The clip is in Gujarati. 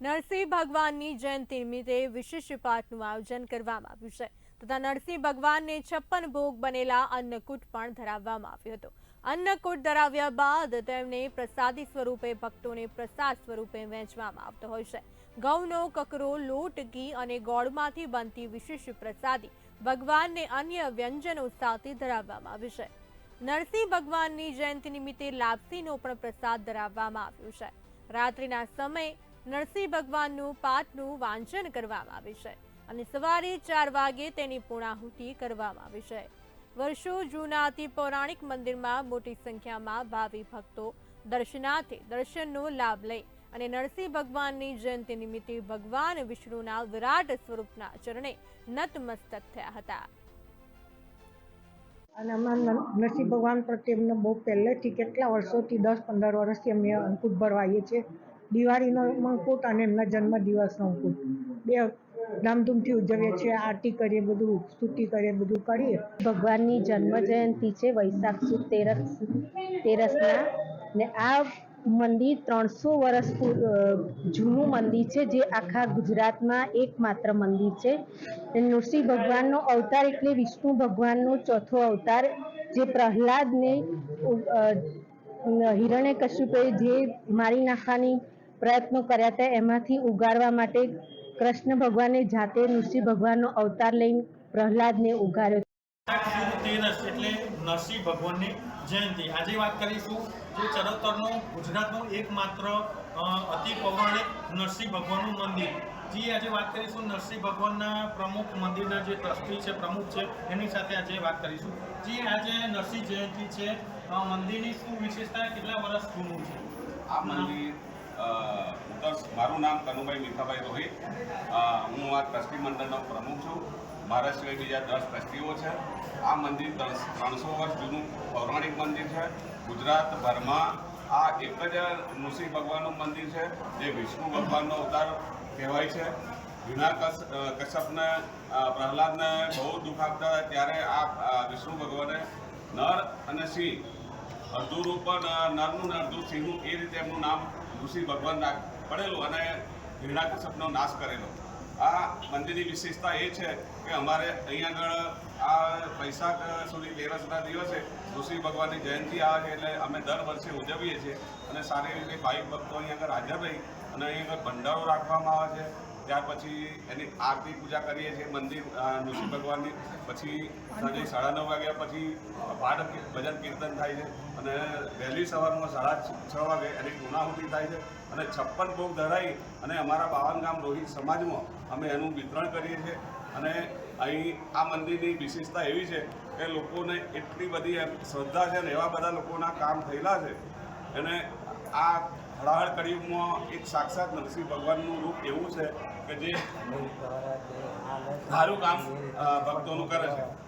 નરસિંહ ભગવાનની જયંતિ નિમિત્તે વિશેષ પાઠનું આયોજન કરવામાં આવ્યું છે. તથા નરસિંહ ભગવાનને છપ્પન ભોગ બનેલા અન્નકૂટ પણ ધરાવવામાં આવ્યો હતો. અન્નકૂટ ધરાવ્યા બાદ તેમને પ્રસાદી સ્વરૂપે, ભક્તોને પ્રસાદ સ્વરૂપે વહેંચવામાં આવતો હોય છે. ઘઉંનો, કકરો, લોટ, ઘી અને ગોળમાંથી બનતી વિશેષ પ્રસાદી ભગવાનને અન્ય વ્યંજનો સાથે ધરાવવામાં આવી છે. નરસિંહ ભગવાનની જયંતિ નિમિત્તે લાપસીનો પણ પ્રસાદ ધરાવવામાં આવ્યો છે. રાત્રિના સમયે નરસિંહ ભગવાનનું પાઠનું વાંચન કરવામાં આવે છે અને સવારે ચાર વાગે તેની પૂર્ણાહુતિ કરવામાં આવે છે. વર્ષો જૂના અતિ પૌરાણિક મંદિરમાં મોટી સંખ્યામાં ભાવિ ભક્તો દર્શનાર્થે દર્શનનો લાભ લઈ અને નરસિંહ ભગવાનની જયંતિ નિમિત્તે ભગવાન વિષ્ણુના વિરાટ સ્વરૂપના ચરણે નતમસ્તક થયા હતા. અને અમારા નરસિંહ ભગવાન પ્રત્યે અમને બહુ પહેલેથી કેટલા વર્ષોથી દસ પંદર વર્ષથી અમે અંકુટ ભરવાઈએ છીએ. દિવાળીનો મંકુટ અને એમના જન્મદિવસનો અંકુટ બે ધામધૂમથી ઉજવીએ છીએ, આરતી કરીએ, બધું સ્તુતિ કરીએ, બધું કરીએ. ભગવાનની જન્મ જયંતિ છે વૈશાખ સુદ તેરસ, તેરસના. ને આ મંદિર ત્રણસો વર્ષ જૂનું મંદિર છે, જે આખા ગુજરાતમાં એકમાત્ર મંદિર છે. નૃસિંહ ભગવાનનો અવતાર એટલે વિષ્ણુ ભગવાનનો ચોથો અવતાર, જે પ્રહલાદને હિરણ્ય કશ્યપે જે મારી નાખવાની પ્રયત્નો કર્યા હતા. એમાંથી ઉગારવા માટે કૃષ્ણ ભગવાને જાતે નૃસિંહ ભગવાનનો અવતાર લઈને પ્રહલાદને ઉગાર્યો તેરસ એટલે નરસિંહ ભગવાનની જયંતિ. આજે વાત કરીશું જે ચરોતરનું ગુજરાતનું એકમાત્ર અતિ પૌરાણિક નરસિંહ ભગવાનનું મંદિર. જે આજે વાત કરીશું નરસિંહ ભગવાનના પ્રમુખ મંદિરના જે ટ્રસ્ટી છે પ્રમુખ છે એની સાથે આજે વાત કરીશું. જે આજે નરસિંહ જયંતિ છે. મંદિરની શું વિશેષતા કેટલા વર્ષ જૂનું છે? આ મંદિર મારું નામ કનુભાઈ મીઠાભાઈ રોહિત. હું આ ટ્રસ્ટી મંડળનો પ્રમુખ છું. મારા સિવાય બીજા દસ ટ્રસ્ટીઓ છે. આ મંદિર ત્રણ- ત્રણસો વર્ષ જૂનું પૌરાણિક મંદિર છે. ગુજરાતભરમાં આ એક જ નૃસિંહ ભગવાનનું મંદિર છે જે વિષ્ણુ ભગવાનનો અવતાર કહેવાય છે. વિનાકસ કશ્યપને અ, પ્રહલાદને બહુ દુઃખ આપતા ત્યારે આ વિષ્ણુ ભગવાને નર અને સિંહ અડધું રૂપ પણ નરનું ને અડધું સિંહનું એ રીતે એમનું નામ ઋષિ ભગવાન પડેલું અને હિરણાકશ્યપનો નાશ કરેલો. આ મંદિરની વિશેષતા એ છે કે અમારે અહીંયા આગળ આ વૈશાખ સુધી તેરસના દિવસે ઋષિ ભગવાનની જયંતિ આવે છે એટલે અમે દર વર્ષે ઉજવીએ છીએ અને સારી રીતે ભાઈ ભક્તો અહીંયા આગળ હાજર રહી અને અહીંયા આગળ ભંડારો રાખવામાં આવે છે. ત્યાર પછી એની આરતી પૂજા કરીએ છીએ, મંદિર ઋષિ ભગવાનની. પછી સાંજે સાડા નવ વાગ્યા પછી પાઠ ભજન કીર્તન થાય છે. અને વહેલી સવારમાં સાડા છ- વાગે એની પૂર્ણાહુતિ થાય છે. અને છપ્પન ભોગ ધરાઈ અને અમારા બાવન ગામ રોહિત સમાજમાં અમે એનું વિતરણ કરીએ છીએ. અને અહીં આ મંદિરની વિશેષતા એવી છે કે લોકોને એટલી બધી શ્રદ્ધા છે ને એવા બધા લોકોના કામ થયેલા છે. અને આ હળાહળ કરીમાં એક સાક્ષાત નરસિંહ ભગવાનનું રૂપ એવું છે કે જે સારું કામ ભક્તોનું કરે છે.